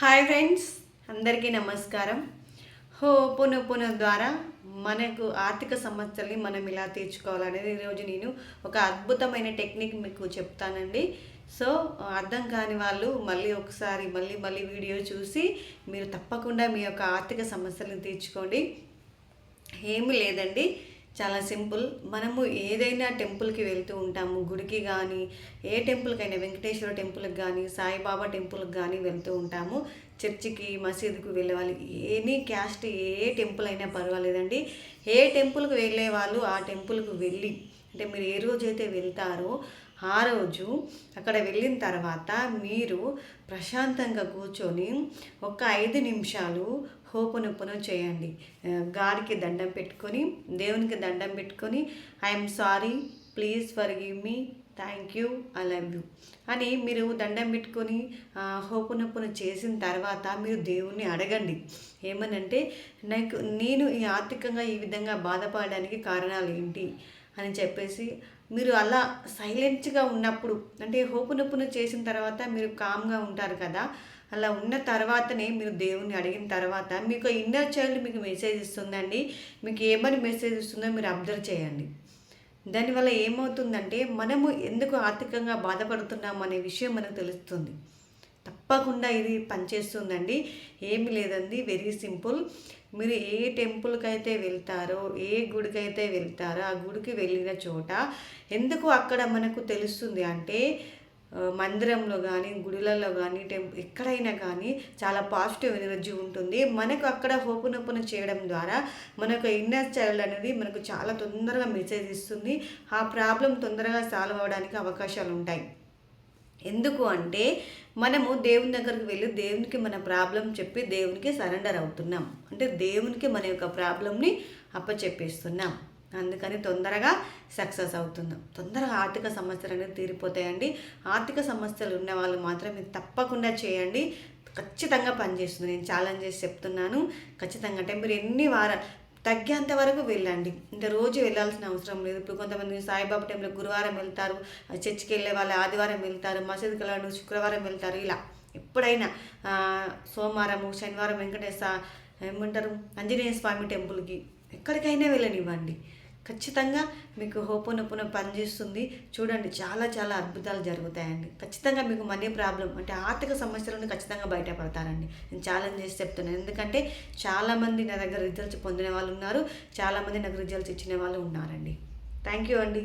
Hi friends అందరికీ నమస్కారం. హో పును పును ద్వారా మనకు ఆర్థిక సమస్యల్ని మనం ఇలా తీర్చుకోవాలనేది ఈరోజు నేను ఒక అద్భుతమైన టెక్నిక్ మీకు చెప్తానండి. సో అర్థం కాని వాళ్ళు మళ్ళీ ఒకసారి మళ్ళీ మళ్ళీ వీడియో చూసి మీరు తప్పకుండా మీ యొక్క ఆర్థిక సమస్యలను తీర్చుకోండి. ఏమీ లేదండి. చాలా సింపుల్. మనము ఏదైనా టెంపుల్కి వెళ్తూ ఉంటాము. గుడికి కానీ ఏ టెంపుల్కైనా వెంకటేశ్వర టెంపుల్కి కానీ సాయిబాబా టెంపుల్కి కానీ వెళ్తూ ఉంటాము. చర్చికి మసీదుకు వెళ్ళే ఎనీ క్యాస్ట్ ఏ టెంపుల్ అయినా పర్వాలేదండి. ఏ టెంపుల్కి వెళ్ళే వాళ్ళు ఆ టెంపుల్కి వెళ్ళి అంటే మీరు ఏ రోజైతే వెళ్తారో ఆ రోజు అక్కడ వెళ్ళిన తర్వాత మీరు ప్రశాంతంగా కూర్చొని ఒక ఐదు నిమిషాలు హోపనొప్పను చేయండి. గాడికి దండం పెట్టుకొని దేవునికి దండం పెట్టుకొని I'm sorry please forgive me thank you I love you అని మీరు దండం పెట్టుకొని హోపనొప్పును చేసిన తర్వాత మీరు దేవుణ్ణి అడగండి. ఏమనంటే నాకు నేను ఈ ఆర్థికంగా ఈ విధంగా బాధపడడానికి కారణాలు ఏంటి? అని చెప్పేసి మీరు అలా సైలెంట్గా ఉన్నప్పుడు అంటే హోపు నొప్పును చేసిన తర్వాత మీరు కామ్గా ఉంటారు కదా అలా ఉన్న తర్వాతనే మీరు దేవుణ్ణి అడిగిన తర్వాత మీకు ఇన్నర్ చైల్డ్ మీకు మెసేజ్ ఇస్తుందండి. మీకు ఏమని మెసేజ్ ఇస్తుందో మీరు అబ్జర్వ్ చేయండి. దానివల్ల ఏమవుతుందంటే మనము ఎందుకు ఆర్థికంగా బాధపడుతున్నాం అనే విషయం మనకు తెలుస్తుంది. తప్పకుండా ఇది పనిచేస్తుందండి. ఏమి లేదండి. Very simple. మీరు ఏ టెంపుల్కి అయితే వెళ్తారో ఏ గుడికి అయితే వెళ్తారో ఆ గుడికి వెళ్ళిన చోట ఎందుకు అక్కడ మనకు తెలుస్తుంది అంటే మందిరంలో కానీ గుడిలలో కానీ టెంప్ ఎక్కడైనా కానీ చాలా పాజిటివ్ ఎనర్జీ ఉంటుంది. మనకు అక్కడ హోపునొప్పున చేయడం ద్వారా మనకు ఇన్నర్ చైల్డ్ అనేది మనకు చాలా తొందరగా మెసేజ్ ఇస్తుంది. ఆ ప్రాబ్లం తొందరగా సాల్వ్ అవ్వడానికి అవకాశాలు ఉంటాయి ఎందుకు అంటే మనము దేవుని దగ్గరికి వెళ్ళి దేవునికి మన ప్రాబ్లం చెప్పి దేవునికి సరెండర్ అవుతున్నాం. అంటే దేవునికి మన యొక్క ప్రాబ్లంని అప్పచెప్పేస్తున్నాం. అందుకని తొందరగా సక్సెస్ అవుతున్నాం. తొందరగా ఆర్థిక సమస్యలు అనేది తీరిపోతాయండి. ఆర్థిక సమస్యలు ఉన్న వాళ్ళు మాత్రం మీరు తప్పకుండా చేయండి. ఖచ్చితంగా పనిచేస్తుంది. నేను ఛాలెంజ్ చేసి చెప్తున్నాను. ఖచ్చితంగా అంటే మీరు ఎన్ని వారాలు తగ్గేంత వరకు వెళ్ళండి. ఇంకా రోజు వెళ్ళాల్సిన అవసరం లేదు. ఇప్పుడు కొంతమంది సాయిబాబా టైంలో గురువారం వెళ్తారు చర్చికి వెళ్ళే వాళ్ళు ఆదివారం వెళ్తారు మసీదుకి వెళ్ళాలి శుక్రవారం వెళ్తారు ఇలా. ఎప్పుడైనా సోమవారము శనివారం వెంకటేశ ఏమంటారు ఆంజనేయ స్వామి టెంపుల్కి ఎక్కడికైనా వెళ్ళనివ్వండి. ఖచ్చితంగా మీకు హోపోనొప్పున పనిచేస్తుంది చూడండి చాలా చాలా అద్భుతాలు జరుగుతాయండి. ఖచ్చితంగా మీకు మనీ ప్రాబ్లం అంటే ఆర్థిక సమస్యల నుండి ఖచ్చితంగా బయటపడతారండి. నేను ఛాలెంజ్ చేసి చెప్తున్నాను ఎందుకంటే చాలామంది నా దగ్గర రిజల్ట్స్ పొందిన వాళ్ళు ఉన్నారు. చాలామంది నాకు రిజల్ట్స్ ఇచ్చిన వాళ్ళు ఉన్నారండి. థ్యాంక్ యూ అండి.